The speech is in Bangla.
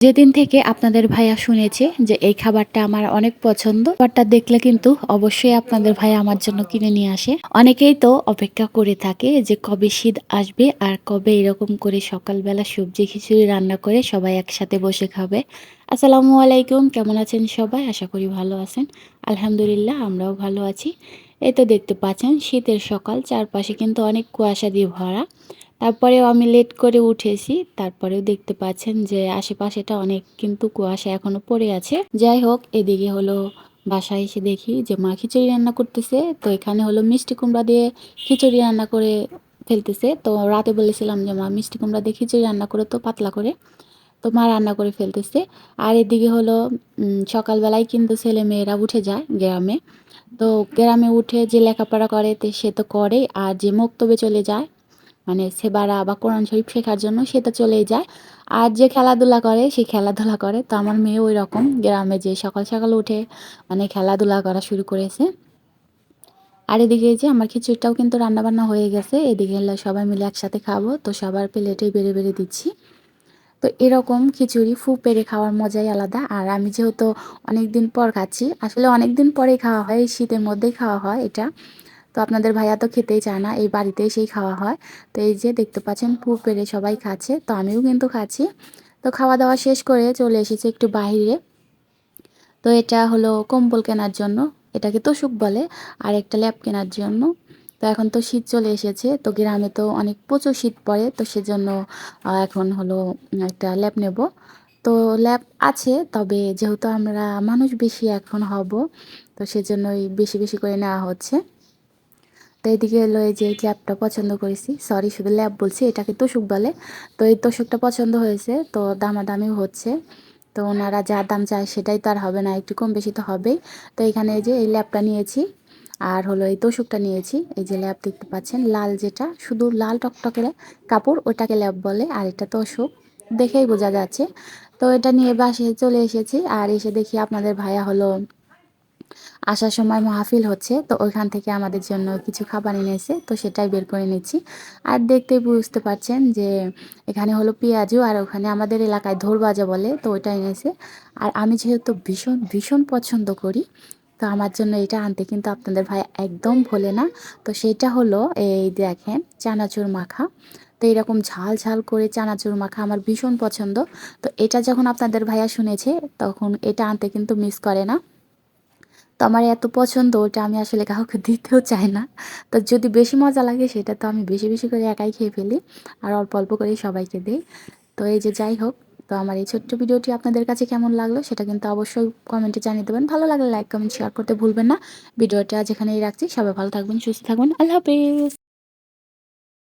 যেদিন থেকে আপনাদের ভাইয়া শুনেছে যে এই খাবারটা আমার অনেক পছন্দ, খাবারটা দেখলে কিন্তু অবশ্যই আপনাদের ভাইয়া আমার জন্য কিনে নিয়ে আসে। অনেকেই তো অপেক্ষা করে থাকে যে কবে শীত আসবে আর কবে এরকম করে সকালবেলা সবজি খিচুড়ি রান্না করে সবাই একসাথে বসে খাবে। আসসালামু আলাইকুম, কেমন আছেন সবাই? আশা করি ভালো আছেন। আলহামদুলিল্লাহ, আমরাও ভালো আছি। এই তো দেখতে পাচ্ছেন, শীতের সকাল, চারপাশে কিন্তু অনেক কুয়াশা দিয়ে ভরা। তারপরেও আমি লেট করে উঠেছি। তারপরেও দেখতে পাচ্ছেন যে আশেপাশেটা অনেক কিন্তু কুয়াশা এখনও পড়ে আছে। যাই হোক, এদিকে হলো বাসায় এসে দেখি যে মা খিচুড়ি রান্না করতেছে। তো এখানে হলো মিষ্টি কুমড়া দিয়ে খিচুড়ি রান্না করে ফেলতেছে। তো রাতে বলেছিলাম যে মা মিষ্টি কুমড়া দিয়ে খিচুড়ি রান্না করে, তো পাতলা করে। তো মা রান্না করে ফেলতেছে। আর এদিকে হলো সকালবেলায় কিন্তু ছেলে মেয়েরা উঠে যায় গ্রামে। তো গ্রামে উঠে যে লেখাপড়া করে সে তো করে আর যে মক্তবে চলে যায় মানে সেবারা বা কোরআন শরীফ শেখার জন্য সে তো চলেই যায়। আর যে খেলাধুলা করে, সে খেলাধুলা করে। তো আমার মেয়ে ওই রকম গ্রামে যে সকাল সকাল উঠে মানে খেলাধুলা করা শুরু করেছে। আর এদিকে যে আমার খিচুড়িটাও কিন্তু রান্নাবান্না হয়ে গেছে। এদিকে সবাই মিলে একসাথে খাব। তো সবার প্লেটেই বেড়ে বেড়ে দিচ্ছি। তো এরকম খিচুড়ি ফু পেরে খাওয়ার মজাই আলাদা। আর আমি যেহেতু অনেক দিন পর খাচ্ছি, আসলে অনেক দিন পরেই খাওয়া হয় এই শীতের মধ্যেই খাওয়া হয় এটা। তো আপনাদের ভাইয়া তো খেতেই চায় না, এই বাড়িতে সেই খাওয়া হয়। তো এই যে দেখতে পাচ্ছেন পু পেরে সবাই খাচ্ছে, তো আমিও কিন্তু খাচ্ছি। তো খাওয়া দাওয়া শেষ করে চলে এসেছি একটু বাইরে। তো এটা হলো কম্বল কেনার জন্য, এটাকে তোষুক বলে, আর একটা ল্যাপ কেনার জন্য। তো এখন তো শীত চলে এসেছে, তো গ্রামে তো অনেক প্রচুর শীত পড়ে, তো সেজন্য এখন হলো একটা ল্যাপ নেব। তো ল্যাপ আছে, তবে যেহেতু আমরা মানুষ বেশি এখন হব, তো সেজন্যই বেশি বেশি করে নেওয়া হচ্ছে। তো এইদিকে এলো এই যে ল্যাবটা পছন্দ করেছি। সরি শুধু ল্যাব বলছি, এটাকে তোষক বলে। তো এই তোষকটা পছন্দ হয়েছে, তো দামাদামিও হচ্ছে। তো ওনারা যা দাম চায় সেটাই তো আর হবে না, একটু কম বেশি তো হবেই। তো এখানে এই যে এই ল্যাবটা নিয়েছি, আর হলো এই তোষকটা নিয়েছি। এই যে ল্যাব দেখতে পাচ্ছেন, লাল যেটা, শুধু লাল টকটকের কাপড়, ওটাকে ল্যাব বলে, আর এটা তোষক। দেখেই বোঝা যাচ্ছে। তো এটা নিয়ে বাসে চলে এসেছি, আর এসে দেখি আপনাদের ভাইয়া হলো আসার সময় মাহফিল হচ্ছে, তো ওইখান থেকে আমাদের জন্য কিছু খাবার এনেছে তো সেটাই বের করে নিচ্ছি। আর দেখতে বুঝতে পারছেন যে এখানে হলো পেঁয়াজু আর ওখানে আমাদের এলাকায় ধোরবাজা বলে, তো ওইটা এনেছে আর আমি যেহেতু ভীষণ ভীষণ পছন্দ করি, তো আমার জন্য এটা আনতে কিন্তু আপনাদের ভাই একদম ভোলে না। তো সেটা হলো এই দেখেন চানাচুর মাখা। তো এরকম ঝাল ঝাল করে চানাচুর মাখা আমার ভীষণ পছন্দ। তো এটা যখন আপনাদের ভাইয়া শুনেছে, তখন এটা আনতে কিন্তু মিস করে না। তো আমার এত পছন্দ ওটা আমি আসলে কাউকে দিতেও চাই না। তো যদি বেশি মজা লাগে, সেটা তো আমি বেশি বেশি করে একাই খেয়ে ফেলি। আর অল্প অল্প করেই সবাইকে দিই। তো এই যে যাই হোক, তো আমার এই ছোট্ট ভিডিওটি আপনাদের কাছে কেমন লাগল, সেটা কিন্তু অবশ্যই কমেন্টে জানিয়ে দেবেন। ভালো লাগলে লাইক কমেন্ট শেয়ার করতে ভুলবেন না। ভিডিওটা যেখানেই রাখছি, সবাই ভালো থাকবেন, সুস্থ থাকবেন। আল্লাহ হাফিজ!